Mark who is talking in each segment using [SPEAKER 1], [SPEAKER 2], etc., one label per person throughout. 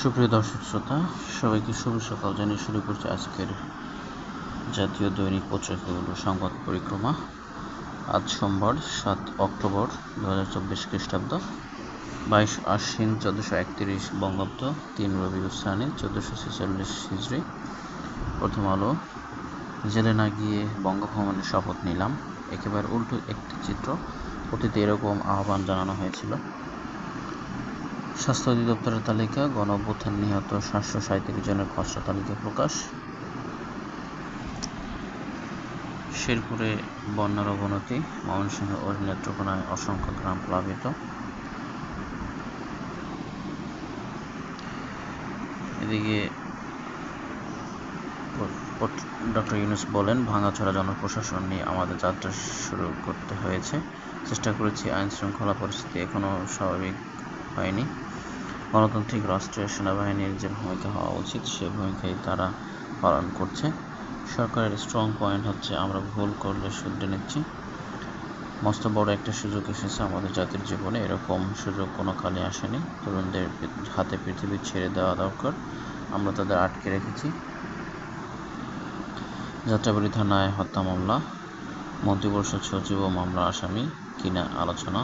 [SPEAKER 1] সুপ্রিয় দর্শক শ্রোতা, সবাইকে শুভ সকাল জানিয়ে শুরু করছি আজকের জাতীয় দৈনিক পত্রিকাগুলো সংবাদ পরিক্রমা। আজ সোমবার, সাত অক্টোবর দু হাজার চব্বিশ খ্রিস্টাব্দ। বাইশ আশ্বিন চোদ্দোশো একত্রিশ বঙ্গাব্দ, তিন রবি উসানি চোদ্দোশো ছেচল্লিশ হিজড়ি প্রথম আলো, জেলে না গিয়ে বঙ্গভবনের শপথ নিলাম। একেবারে উল্টো একটি চিত্র। অতীতে এরকম আহ্বান জানানো হয়েছিল। স্বাস্থ্য অধিদপ্তরের তালিকা গণ নিহত সাতশো সাঁত্রিশ জনের খসড়া তালিকা প্রকাশ। শেরপুরে বন্যার অবনতি, ময়মনসিংহ ও নেত্রকোনায় অসংখ্য গ্রাম প্লাবিত। এদিকে ডক্টর ইউনুস বলেন, ভাঙাচোরা জনপ্রশাসন নিয়ে আমাদের যাত্রা শুরু করতে হয়েছে। চেষ্টা করেছি আইন শৃঙ্খলা পরিস্থিতি এখনও স্বাভাবিক হয়নি। গণতান্ত্রিক রাষ্ট্রের সেনাবাহিনীর যে ভূমিকা হওয়া উচিত, সে ভূমিকাই তারা পালন করছে। সরকারের স্ট্রং পয়েন্ট হচ্ছে, আমরা ভুল করলে শুধরে নিচ্ছি। মস্ত বড় একটা সুযোগ এসেছে আমাদের জাতির জীবনে, এরকম সুযোগ কোনো কালে আসেনি। তরুণদের হাতে পৃথিবী ছেড়ে দেওয়া দরকার। আমরা তাদের আটকে রেখেছি। যাত্রাবাড়ি থানায় হত্যা মামলা মন্ত্রিপরিষদ সচিব ও মামলা আসামি, কিনা আলোচনা।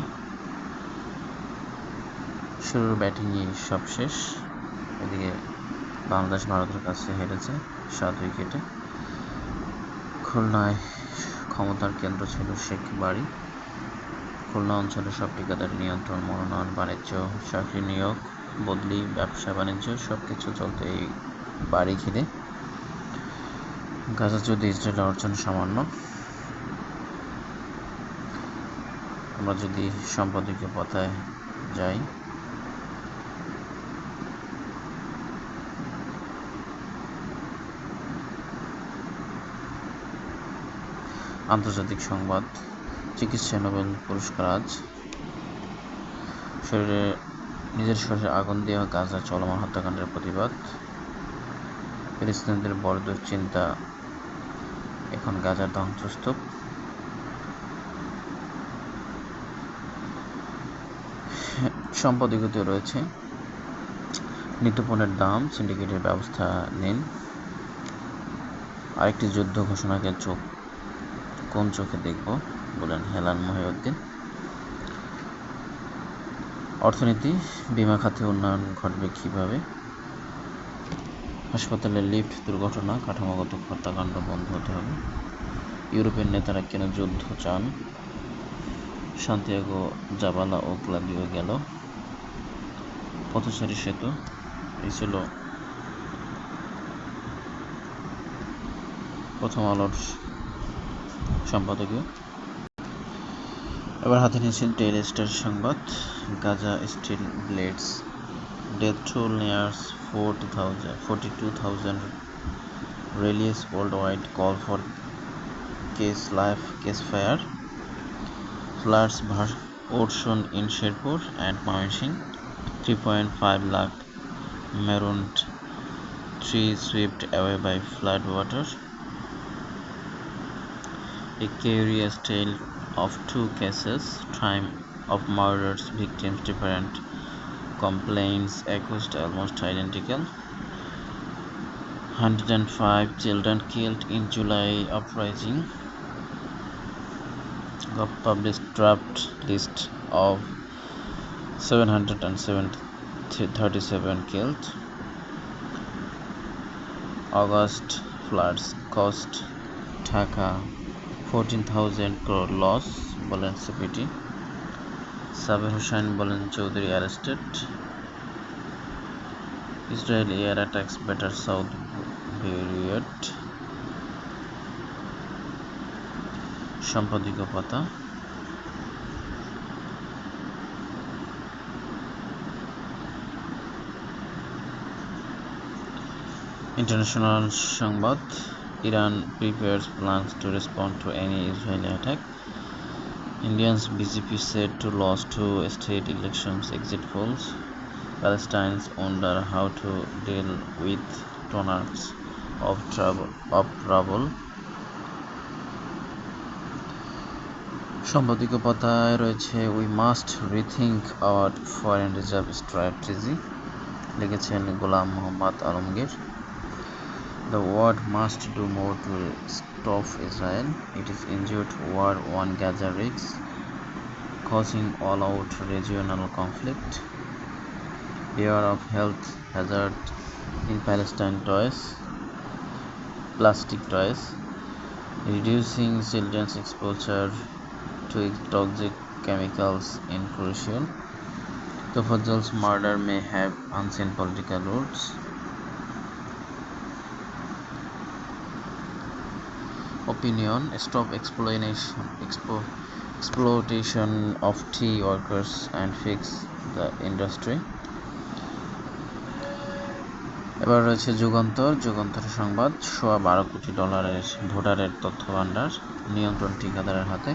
[SPEAKER 1] শুরুর ব্যাটিংয়ে সব শেষ। এদিকে বাংলাদেশ ভারতের কাছে হেরেছে সাত উইকেটে। খুলনায় ক্ষমতার কেন্দ্র ছিল শেখ বাড়ি। খুলনা অঞ্চলের সব ঠিকাদার নিয়ন্ত্রণ, মনোনয়ন, বাণিজ্য, চাকরি নিয়োগ, বদলি, ব্যবসা, বাণিজ্য সব কিছু চলতে এই বাড়ি ঘিরে। গাজা যুদ্ধে ইসরায়েলের অর্জন সামান্য। আমরা যদি সম্পাদকীয় পাতায় যাই। আন্তর্জাতিক সংবাদ, চিকিৎসা নোবেল পুরস্কার আজ। শরীরে নিজের শরীরে আগুন দেওয়া গাজা চলমান হত্যাকাণ্ডের প্রতিবাদ। ফিলিস্তিনিদের বড় দুশ্চিন্তা এখন গাজার ধ্বংসস্তূপ সম্পদ সম্পাদকীয়তে রয়েছে। নিত্যপণ্যের দাম সিন্ডিকেটের ব্যবস্থা নিন। আরেকটি যুদ্ধ ঘোষণাকে চোখ, কোন চোখে দেখব বলেন হেলান মহিউদ্দিন। অর্থনীতি, বিমা খাতে উন্নয়ন ঘটবে কীভাবে? হাসপাতালে লিফট দুর্ঘটনা, কাঠামোগত হত্যাকাণ্ড বন্ধ হতে হবে। ইউরোপের নেতারা কেন যুদ্ধ চান? সান্তিয়াগো জাবালা ও ক্লাদিও গেল। পথচারী সেতু, এই ছিল প্রথম আলোর সম্পাদকীয়। এবার হাতে নিয়েছেন স্টার সংবাদ, Gaza still bleeds. death toll nears 40,000 42,000 rallies worldwide. Call for case life case fire. Floods burst ocean in Sherpur and Mansingh 3.5 lakh marooned tree swept away by flood water. A curious tale of two cases time of murders victims different complaints accused almost identical. 105 children killed in July uprising. Gov published draft list of 737 killed. August floods cost Dhaka 14,000 crore loss বলেন CPT Saber Hossain বলেন, Chowdhury arrested. Israel air attacks batter South Beirut সম্পাদকীয় পাতা। International সংবাদ, Iran prepares plans to respond to any Israeli attack. Indians BJP said to lose two state elections exit polls. Palestinians wonder how to deal with toners of trouble of trouble সম্পাদকীয় পাতায় রয়েছে we must rethink our foreign reserve strategy লিখেছেন Golam Mohammad Alamgir The world must do more to stop Israel. It is injured war one Gaza risks, causing all-out regional conflict. Fear of health hazard in Palestine toys, plastic toys, reducing children's exposure to toxic chemicals in crucial. The Tofadzal's murder may have unseen political roots. Opinion stop expo, exploitation of tea workers and fix the industry এবার রয়েছে যুগান্তর যুগান্তরের সংবাদ সোয়া বারো কোটি ডলারের ভোটারের তথ্য ভাণ্ডার নিয়ন্ত্রণ ঠিকাদারের হাতে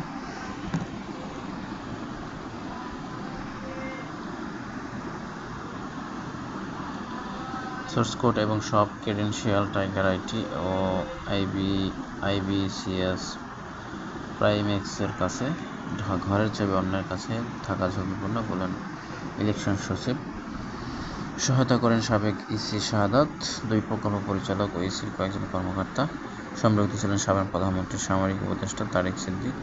[SPEAKER 1] সোর্স কোড এবং সব ক্রেডেনশিয়াল টাইগার আইটি ও আইবি আইবিসিএস প্রাইমেক্সের কাছে ঘরের চাবি অন্যের কাছে থাকা ঝুঁকিপূর্ণ বলেন ইলেকশন সচিব। সহায়তা করেন সাবেক ইসি শাহাদাত, দুই প্রকল্প পরিচালক ও ইসির কয়েকজন কর্মকর্তা। সম্পৃক্ত ছিলেন সাবেক প্রধানমন্ত্রীর সামরিক উপদেষ্টা তারেক সিদ্দিক।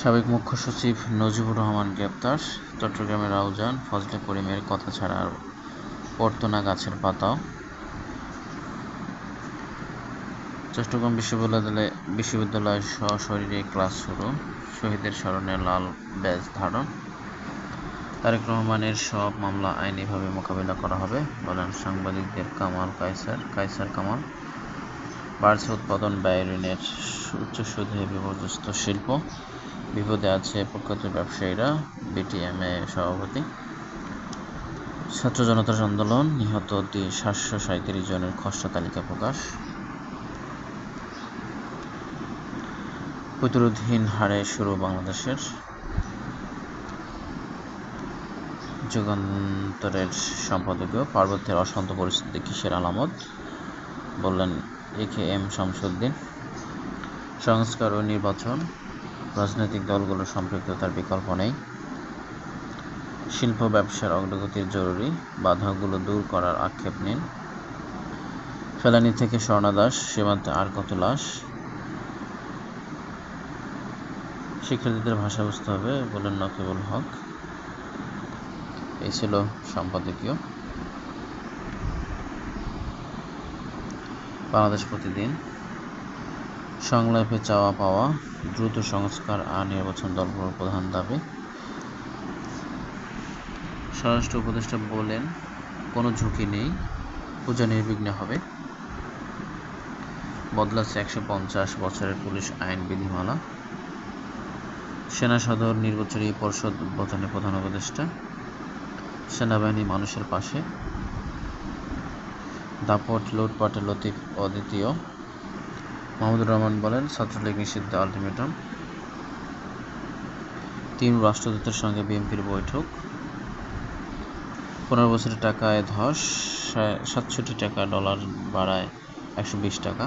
[SPEAKER 1] সাবেক মুখ্য সচিব নজিবুর রহমান গ্রেপ্তার। চট্টগ্রামের রাউজান, ফজলে করিমের কথা ছাড়া আর পর্তনা গাছের পাতাও। চট্টগ্রাম বিশ্ববিদ্যালয়ে বিশ্ববিদ্যালয় সশরীরে ক্লাস শুরু। শহীদের স্মরণে লাল ব্যাজ ধারণ। তারেক রহমানের সব মামলা আইনিভাবে মোকাবিলা করা হবে, বলেন সাংবাদিকদের কামাল কায়সার কায়সার কামাল। বাড়ছে উৎপাদন ব্যয় ঋণের উচ্চ সুদে বিপর্যস্ত শিল্প। বিপদে আছে প্রখ্যাত ব্যবসায়ীরা বিটিএমএ সভাপতি। ছাত্র জনতার আন্দোলন, নিহত সাতশো সাঁত্রিশ জনের খসড়া তালিকা প্রকাশ। প্রতিরোধহীন হারে শুরু বাংলাদেশের। যুগান্তরের সম্পাদকীয় পার্বত্যের অশান্ত পরিস্থিতি, কিসের আলামত? বললেন এ কে এম শামসুদ্দিন। সংস্কার ও নির্বাচন। রাজনৈতিক দলগুলোর সম্পৃক্ততার বিকল্প নেই। শিল্প ব্যবসার অগ্রগতির জরুরি, বাধাগুলো দূর করার আক্ষেপ নিন। ফেলানি থেকে স্বর্ণাদাস, সীমান্তে আর কত লাশ? শিক্ষার্থীদের ভাষা বুঝতে হবে বলেন নকিবুল হক। এই ছিল সম্পাদকীয়। বাংলাদেশ প্রতিদিন সংলাপে চাওয়া পাওয়া, দ্রুত সংস্কার আর নির্বাচন দলগুলোর প্রধান দাবি। স্বরাষ্ট্র উপদেষ্টা বলেন, কোনো ঝুঁকি নেই, পূজা নির্বিঘ্নে হবে। বদলাচ্ছে একশো পঞ্চাশ বছরের পুলিশ আইন বিধিমালা। সেনা সদর নির্বাচনী পরিষদ উদ্বোধনে প্রধান উপদেষ্টা। সেনাবাহিনী মানুষের পাশে। দাপট, লুটপাটে, লতিফ অদ্বিতীয়। মাহমুদুর রহমান বলেন, ছাত্রলীগ নিষিদ্ধ আলটিমেটাম। তিন রাষ্ট্রদূতের সঙ্গে বিএনপির বৈঠক। পনেরো বছরের টাকায় ধস সাতষট্টি টাকা ডলার বাড়ায় একশো বিশ টাকা।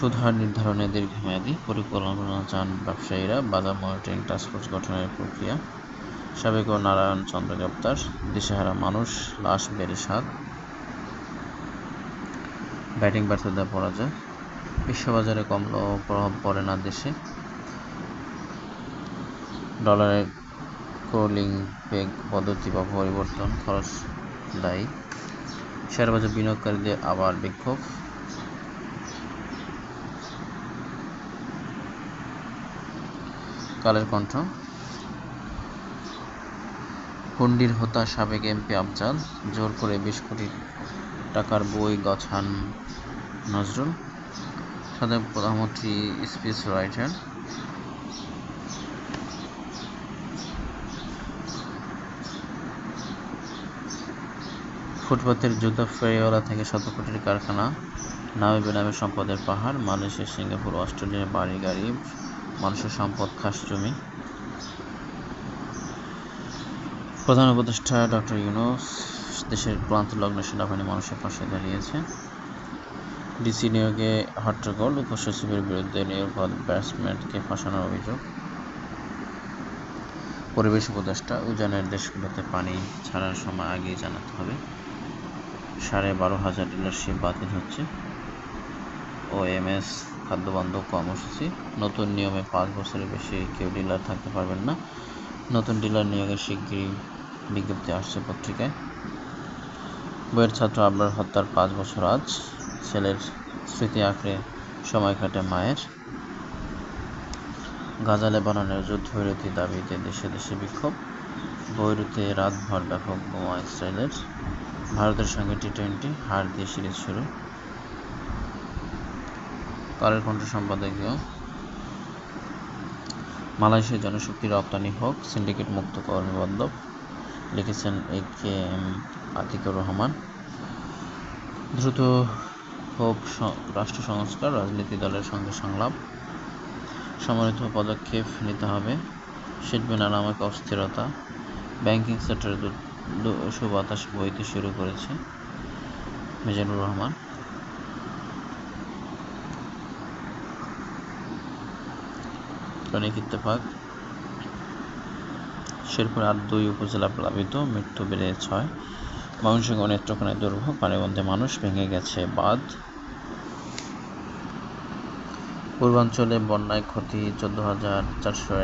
[SPEAKER 1] সুধার নির্ধারণে দীর্ঘমেয়াদী পরিকল্পনা চান ব্যবসায়ীরা, বাজার মনিটরিং টাস্কফোর্স গঠনের প্রক্রিয়া। সাবেক ও নারায়ণ চন্দ্র গ্রেপ্তার, দিশেহারা মানুষ, লাশ, বেড়ে সাত। ব্যাটিং ব্যর্থতা পরাজয়। বিশ্ববাজারে কমলো প্রভাব পড়ে না দেশে। ডলারের ক্রোলিং বেগ পদ্ধতি বা পরিবর্তন খরচ দায়ী। শেয়ারবাজার বিনিয়োগকারীদের আবার বিক্ষোভ। কালের কণ্ঠ। হুন্ডির হোতা সাবেক এমপি আফজাল জোর করে বিশ কোটি টাকার বই, গছান, নজরুল সাবেক প্রধানমন্ত্রী, স্পিচ রাইটার। ফুটপাতের জুতো ফেরিওয়ালা থেকে শত কোটির কারখানা, নামে বেনামে সম্পদের পাহাড়, মালয়েশিয়া, সিঙ্গাপুর, অস্ট্রেলিয়া, বাড়ি গাড়ি, মানুষের সম্পদ, খাস জমি। প্রধান উপদেষ্টা ডক্টর ইউনুস দেশের ক্লান্ত লগ্ন সেনাবাহিনী মানুষের পাশে দাঁড়িয়েছে। ডিসি নিয়োগে হট্টগোল, উপসচিবের বিরুদ্ধে নিয়োগ ব্যাটসম্যানকে ফাঁসানোর অভিযোগ। পরিবেশ উপদেষ্টা, উজানের দেশগুলোতে পানি ছাড়ার সময় আগেই জানাতে হবে। সাড়ে বারো হাজার ডিলারশিপ বাতিল হচ্ছে। ও এম এস খাদ্যবান্ধব কর্মসূচি। নতুন নিয়মে পাঁচ বছরের বেশি কেউ ডিলার থাকতে পারবেন না। নতুন ডিলার নিয়োগের শিগগিরই বিজ্ঞপ্তি আসছে পত্রিকায়। বইয়ের ছাত্র আবরার হত্যার পাঁচ বছর আজ, ছেলের স্মৃতি আঁকড়ে সময় কাটে মায়ের। গাজা লেবাননের যুদ্ধবিরতি দাবিতে দেশে দেশে বিক্ষোভ। বৈরুতে রাতভর ব্যাপক বোমা ইসরায়েলের। ভারতের সঙ্গে টি টোয়েন্টি হার দিয়ে সিরিজ শুরু। কালের কণ্ঠ সম্পাদকীয় মালয়েশিয়ার জনশক্তি রপ্তানি হোক, সিন্ডিকেট মুক্ত কর্মী লিখেছেন A K M Atiqur Rahman. দ্রুত হোক রাষ্ট্র সংস্কার, রাজনীতি দলের সঙ্গে সংলাপ। সমন্বিত পদক্ষেপ নিতে হবে। শিল্পে নানামুখী অস্থিরতা ব্যাংকিং সেক্টরে সুবাতাস বইতে শুরু করেছে মিজানুর রহমান। ইত্তেফাক, শেরপুর আর দুই উপজেলা প্লাবিত, মৃত্যু বেড়ে ছয়। ময়মনসিংহ নেত্রকোনায় দুর্ভোগ পানিবন্ধে মানুষ ভেঙে গেছে, বাঁধ। পূর্বাঞ্চলে বন্যায় ক্ষতি, চোদ্দ হাজার চারশো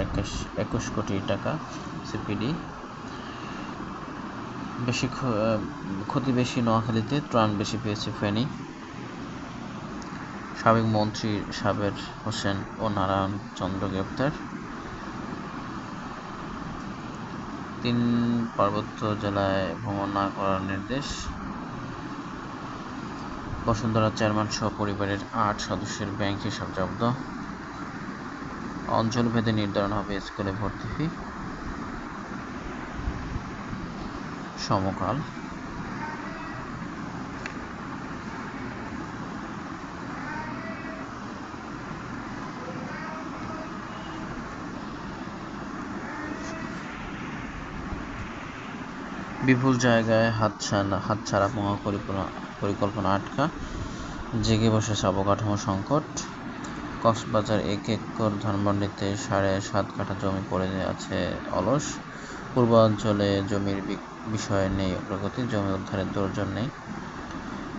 [SPEAKER 1] একুশ কোটি টাকা সিপিডি। বেশি ক্ষতি বেশি নোয়াখালীতে, ত্রাণ বেশি পেয়েছে ফেনী। সাবেক মন্ত্রী সাবের হোসেন ও নারায়ণ চন্দ্র গ্রেপ্তার। তিন পার্বত্য জেলায় ভ্রমণ না করার নির্দেশ। বসুন্ধরা চেয়ারম্যান সহ পরিবারের আট সদস্যের ব্যাংক হিসাব জব্দ। অঞ্চল ভেদে নির্ধারণ হবে স্কুলে ভর্তি ফি। সমকাল। বিপুল জায়গায় হাতছাড়া হাতছাড়া মহাপরিকল্পনা পরিকল্পনা আটকা। জেগে বসেছে অবকাঠামো সংকট। কক্সবাজার এক একর ধানমন্ডিতে সাড়ে সাত কাঠা জমি পড়ে আছে অলস। পূর্বাঞ্চলে জমির বিষয়ে নেই অগ্রগতি, জমি উদ্ধারের দৌর্জন নেই।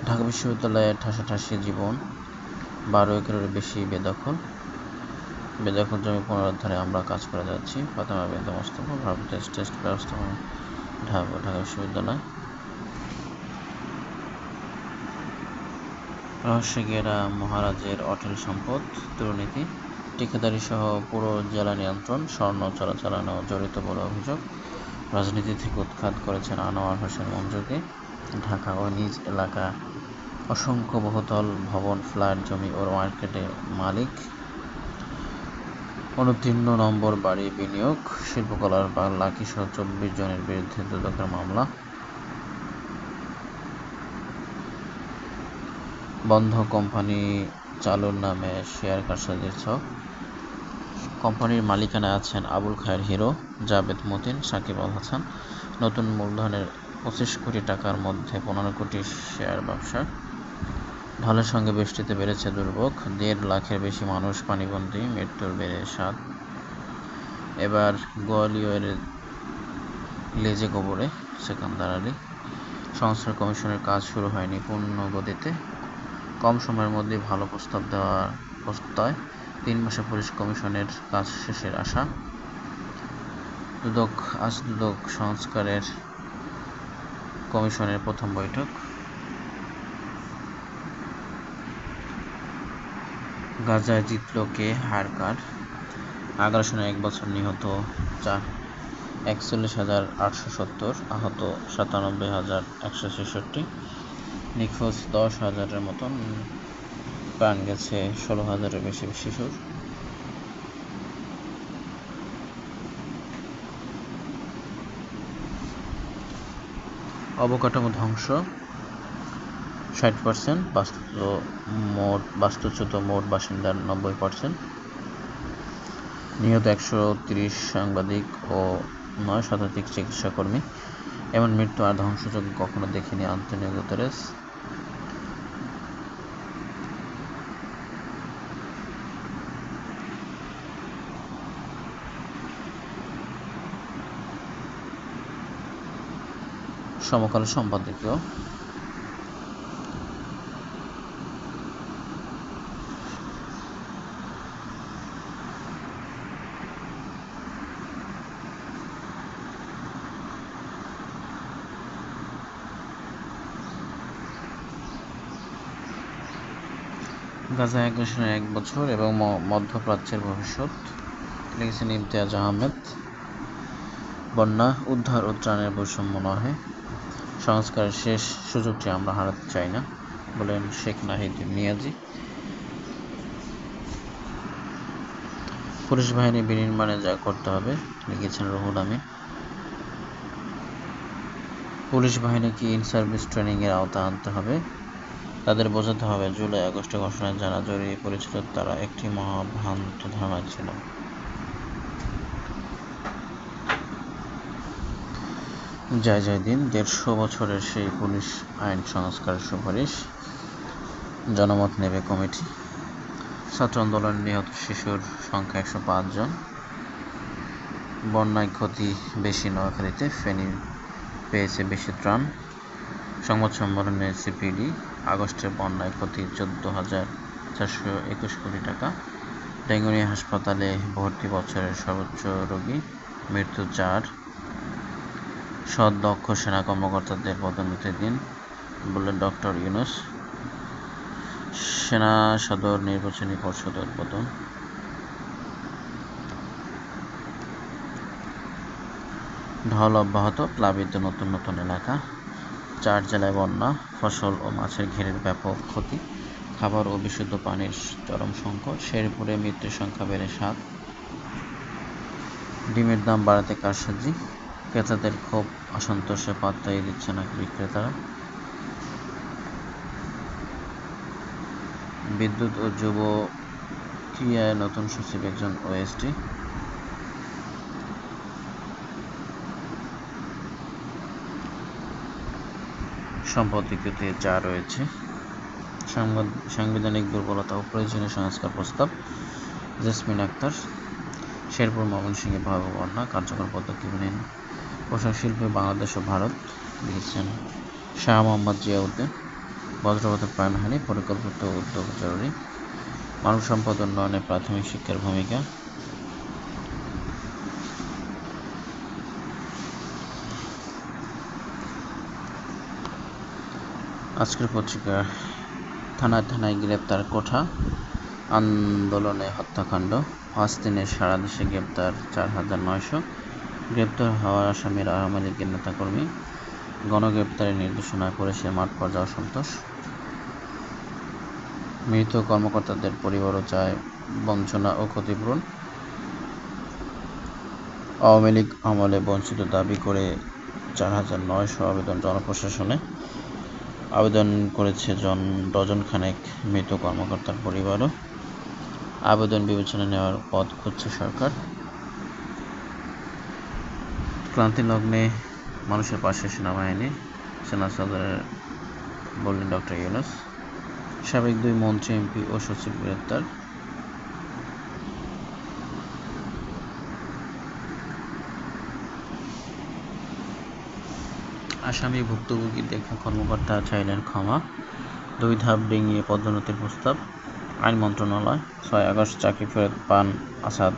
[SPEAKER 1] ঢাকা বিশ্ববিদ্যালয়ে ঠাসাঠাসি জীবন। বারো একরের বেশি বেদখল। বেদখল জমি পুনরুদ্ধারে আমরা কাজ করে যাচ্ছি। ফাতেমা বিন্দু মোস্তফা ভারত টেস্ট ব্যবস্থাপনা ঢাকা ঢাকা বিশ্ববিদ্যালয়। রহস্যে মহারাজের অটল সম্পদ, দুর্নীতি ঠিকাদারি সহ পুরো জেলা নিয়ন্ত্রণ, স্বর্ণ চলাচালানো জড়িত বলে অভিযোগ। রাজনীতি থেকে উৎখাত করেছেন আনোয়ার হোসেন মঞ্জুকে। ঢাকা ও নিজ এলাকা অসংখ্য বহুতল ভবন, ফ্ল্যাট, জমি ও মার্কেটে মালিক। অনুতীর্ণ নম্বর বাড়ি বিনিয়োগ, শিল্পকলার বা লাকিসহ চব্বিশ জনের বিরুদ্ধে দুদকের মামলা। বন্ধ কোম্পানি চালুর নামে শেয়ার কারসাজির ছক। কোম্পানির মালিকানায় আছেন আবুল খায়ের হিরো, জাবেদ মতিন, সাকিব আল হাসান। নতুন মূলধনের পঁচিশ কোটি টাকার মধ্যে পনেরো কোটি শেয়ার ব্যবসা ঢালের সঙ্গে বৃষ্টিতে বেড়েছে দুর্ভোগ। দেড় লাখের বেশি মানুষ পানিবন্দী, মৃত্যুর বেড়ে সাত। এবার গোয়ালিয়রের লেজে কবরে সেকান্দার আলী। সংস্কার কমিশনের কাজ শুরু হয়নি পূর্ণ গতিতে কম সময়ের মধ্যে ভালো প্রস্তাব দেওয়ার প্রত্যয় তিন মাসে পুলিশ কমিশনের কাজ শেষের আশা। দুদক, আজ দুদক সংস্কারের কমিশনের প্রথম বৈঠক। গাজায় জিতল কে হারকার? আগ্রাসনে এক বছর নিহত, চার, একচল্লিশ হাজার আটশো সত্তর, আহত সাতানব্বই হাজার একশো ছেষট্টি। নিখোঁজ দশ হাজারের মতন, প্রাণ গেছে ষোলো হাজারের বেশি শিশুর। অবকাঠামো ধ্বংস। ষাট পার্সেন্ট বাস্তু মোট, বাস্তুচ্যুত মোট বাসিন্দার নব্বই পার্সেন্ট নিহত একশো তিরিশ সাংবাদিক ও নয় শতাধিক চিকিৎসাকর্মী। এমন মৃত্যু আর ধ্বংসযোগ্য কখনো দেখিনি আন্তনিও গুতেরেস। সমকাল সম্পাদকীয়। গাজা অ্যাগ্রেশনের এক বছর এবং মধ্যপ্রাচ্যের ভবিষ্যৎ। লিখেছেন ইমতিয়াজ আহমেদ। বন্যা, উদ্ধার ও ত্রাণের বৈষম্য নহে। সংস্কারের শেষ সুযোগটি আমরা হারাতে চাই না, বলেন শেখ নাহিদ মিয়াজি। পুলিশ বাহিনী বিনির্মাণে যা করতে হবে, লিখেছেন রহুল আমিন। পুলিশ বাহিনীকে ইন সার্ভিস ট্রেনিংয়ের আওতায় আনতে হবে। তাদের বোঝাতে হবে, জুলাই, আগস্টে ঘোষণায় যারা জড়িয়ে পড়েছিল তারা একটি মহাভ্রান্ত ধারণায় ছিল। জয় জয় দিন, দেড়শো বছরের সেই পুলিশ আইন সংস্কারের সুপারিশ, জনমত নেবে কমিটি। ছাত্র আন্দোলনে নিহত শিশুর সংখ্যা একশো জন। বন্যায় ক্ষতি বেশি নোয়াখালীতে, ফেনী পেয়েছে বেশি ত্রাণ। সংবাদ সম্মেলনে সিপিডি আগস্টের বন্যায় ক্ষতি চোদ্দ হাজার চারশো একুশ কোটি টাকা। ডেঙ্গুনি হাসপাতালে ভর্তি বছরের সর্বোচ্চ রোগী মৃত্যু চার। সৎ দক্ষ সেনা কর্মকর্তাদের পদোন্নতির দিন, বললেন ডক্টর ইউনুস। সেনা সদর নির্বাচনী পর্ষদ উদ্বোধন ঢল অব্যাহত, প্লাবিত নতুন নতুন এলাকা। চার জেলায় বন্যা, ফসল ও মাছের ঘেরের ব্যাপক ক্ষতি, খাবার ও বিশুদ্ধ পানির চরম সংকট, শেরপুরে মৃত্যুর সংখ্যা বেড়ে সাত। ডিমের দাম বাড়াতে কারসাজি, ক্রেতাদের ক্ষোভ, অসন্তোষে পাত্তাই দিচ্ছে না বিক্রেতারা। বিদ্যুৎ ও যুব ক্রিয়ায় নতুন সচিব একজন ওএসডি। সম্পত্তিতে যা রয়েছে সাংবিধানিক দুর্বলতা ও প্রয়োজনীয় সংস্কার প্রস্তাব, জেসমিন আক্তার, শেরপুর ময়মনসিংহে ভয়াবহ বন্যা, কার্যকর পদক্ষেপ নিন পোশাক শিল্পে বাংলাদেশ ও ভারত, লিখেছেন শাহ মোহাম্মদ জিয়াউদ্দিন, বজ্রপাতের প্রাণহানি, পরিকল্পিত উদ্যোগ জরুরি, মানব সম্পদ উন্নয়নে প্রাথমিক শিক্ষার ভূমিকা আজকের পত্রিকা, থানায় থানায় গ্রেপ্তার কোঠা, আন্দোলনে হত্যাকাণ্ড পাঁচ দিনে সারা দেশে গ্রেপ্তার চার হাজার নয়শো। গ্রেপ্তার হওয়া আসামির আওয়ামী লীগের নেতাকর্মী গণগ্রেপ্তারের নির্দেশনা করেছে মাঠ পর্যায়ে অসন্তোষ। মৃত কর্মকর্তাদের পরিবারও চায় বঞ্চনা ও ক্ষতিপূরণ। আওয়ামী লীগ আমলে বঞ্চিত দাবি করে চার হাজার নয়শো আবেদন জনপ্রশাসনে। আবেদন করেছে জন ডজন খানেক মৃত কর্মকর্তার পরিবারও। আবেদন বিবেচনা নেওয়ার পথ খুঁজছে সরকার। ক্লান্তি লগ্নে মানুষের পাশে সেনাবাহিনী, সেনা সদরের বললেন ডক্টর ইউনুস। সাবেক দুই মন্ত্রী, এমপি ও সচিব গ্রেপ্তার। আসামি ভুক্তভোগী দেখা কর্মকর্তা চাইলেন ক্ষমা। দুই ধাপ ডিঙিয়ে পদোন্নতির প্রস্তাব। আইন মন্ত্রণালয়, ছয় আগস্ট চাকরি ফেরত পান আসাদ,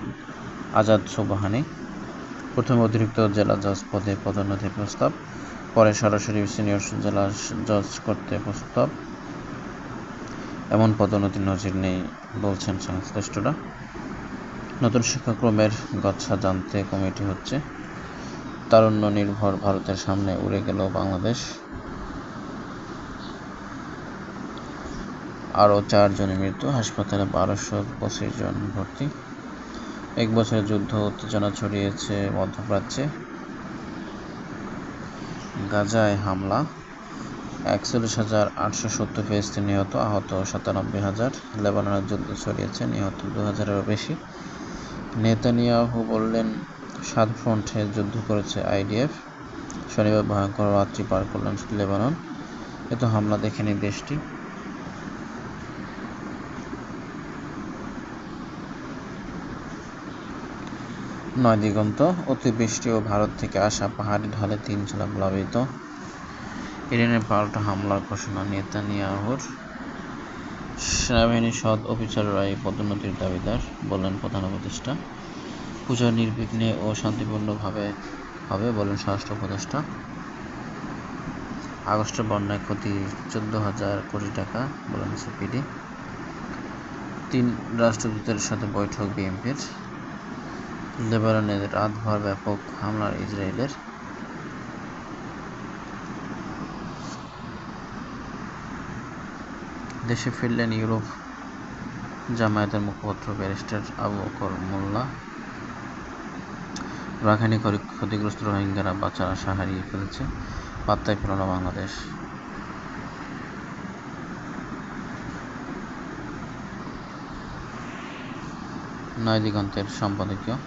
[SPEAKER 1] আজাদ সুবাহানি প্রথমে অতিরিক্ত জেলা জজ পদে পদোন্নতির প্রস্তাব, পরে সরাসরি সিনিয়র জেলা জজ করতে প্রস্তাব। এমন পদোন্নতির নজির নেই বলছেন সংশ্লিষ্টরা। নতুন শিক্ষাক্রমের গচ্ছা জানতে কমিটি হচ্ছে। তারুণ্য নির্ভর ভারতের সামনে উড়ে গেল বাংলাদেশ। আরও চারজনের মৃত্যু, হাসপাতালে বারোশো পঁচিশ জন ভর্তি। এক বছরের যুদ্ধ, উত্তেজনা ছড়িয়েছে মধ্যপ্রাচ্যে। গাজায় হামলা, একচল্লিশ হাজার আটশো সত্তর ফিলিস্তিন নিহত, আহত সাতানব্বই হাজার। লেবাননের যুদ্ধ ছড়িয়েছে, নিহত দু হাজারেরও বেশি। নেতানিয়াহু বললেন সাত ফ্রন্টে যুদ্ধ করেছে আইডিএফ। শনিবার ভয়ঙ্কর রাত্রি পার করলেন লেবানন। এত হামলা দেখেনি দেশটি। নয় দিগন্ত অতিবৃষ্টি ও ভারত থেকে আসা পাহাড়ি ঢলে তিন জেলা প্লাবিত। ইরানের পাল্টা হামলার ঘোষণা নেতানিয়াহুর। সেনাবাহিনীর সৎ অফিসাররাই পদোন্নতির দাবিদার বললেন প্রধান উপদেষ্টা। পূজা নির্বিঘ্নে ও শান্তিপূর্ণভাবে হবে বলেন স্বরাষ্ট্র উপদেষ্টা। আগস্টের বন্যায় ক্ষতি চোদ্দ হাজার কোটি টাকা বলেন সিপিডি। তিন রাষ্ট্রদূতের সাথে বৈঠক বিএনপির। লেবাননে রাতভর ব্যাপক হামলার ইসরায়েলের। দেশে ফিরলেন ইউরোপ। জামায়াতের মুখপাত্র ব্যারিস্টার আবু বকর মোল্লা। রাখাইনে ক্ষতিগ্রস্ত রোহিঙ্গারা বাঁচার আশা হারিয়ে ফেলেছে। পেল না বাংলাদেশ। নয় দিগন্তের সম্পাদকীয়।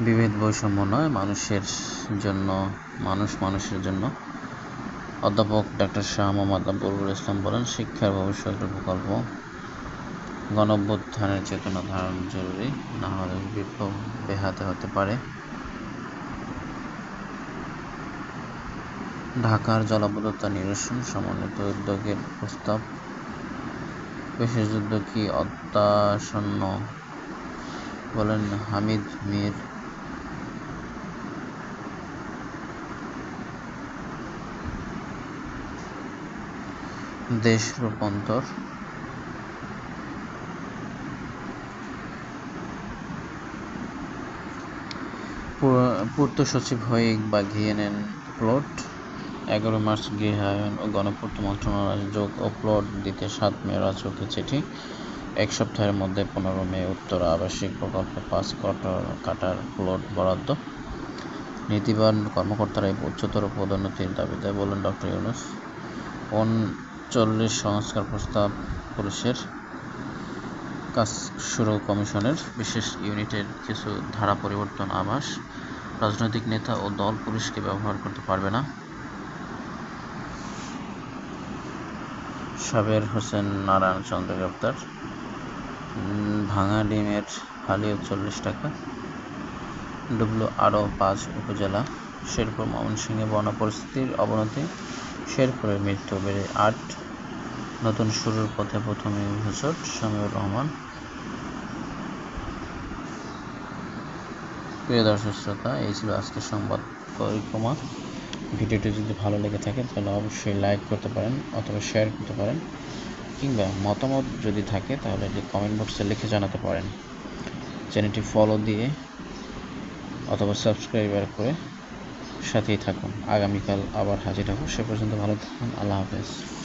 [SPEAKER 1] বিভেদ বৈষম্য নয়, মানুষের জন্য, মানুষ মানুষের জন্য। অধ্যাপক ডাক্তার শাহ মোহাম্মদ আবুল ইসলাম বলেন, শিক্ষার ভবিষ্যতের প্রকল্প গণঅভ্যুত্থানের চেতনা ধারণ জরুরি, না হলে বিপ্লব ব্যাহত হতে পারে। ঢাকার জলাবদ্ধতা নিরসন সমন্বিত উদ্যোগের প্রস্তাব। বিশেষ যুদ্ধ কি অত্যাসন্ন বলেন হামিদ মীর। দেশ রূপান্তর পূর্ত সচিব হয়ে বা ঘিয়ে নেন প্লট। এগারো মার্চ গৃহায়ন ও গণপূর্ত মন্ত্রণালয় যোগ ও প্লট দিতে সাত মে রাজকে চিঠি। এক সপ্তাহের মধ্যে পনেরো মে উত্তর আবাসিক প্রকল্পে পাঁচ কটার কাটার প্লট বরাদ্দ। নীতিবান কর্মকর্তারা এই উচ্চতর পদোন্নতির দাবিতে বলেন ডক্টর ইউনুস, উনচল্লিশ সংস্কার প্রস্তাব পুলিশের কাজ শুরু কমিশনের বিশেষ ইউনিটের কিছু ধারা পরিবর্তন আভাস। রাজনৈতিক নেতা ও দল পুলিশকে ব্যবহার করতে পারবে না। সাবের হোসেন নারায়ণ চন্দ্র গ্রেপ্তার। ভাঙা ডিমের হালিও চল্লিশ টাকা। ডুবলো আরও পাঁচ উপজেলা। শেরপুর ময়মনসিংহে বন পরিস্থিতির অবনতি। শেরপুরের মৃত্যু বেড়ে আট। নতুন শুরুর পথে প্রথমে হোঁচট শামিউর রহমান। প্রিয় দর্শক শ্রোতা, এই ছিল আজকের সংবাদ পরিক্রমা। ভিডিওটি যদি ভালো লেগে থাকে, তাহলে অবশ্যই লাইক করতে পারেন অথবা শেয়ার করতে পারেন। কিংবা মতামত যদি থাকে, তাহলে এটি কমেন্ট বক্সে লিখে জানাতে পারেন। চ্যানেলটি ফলো দিয়ে অথবা সাবস্ক্রাইবার করে সাথেই থাকুন। আগামীকাল আবার হাজির হব। সে পর্যন্ত ভালো থাকুন। আল্লাহ হাফেজ।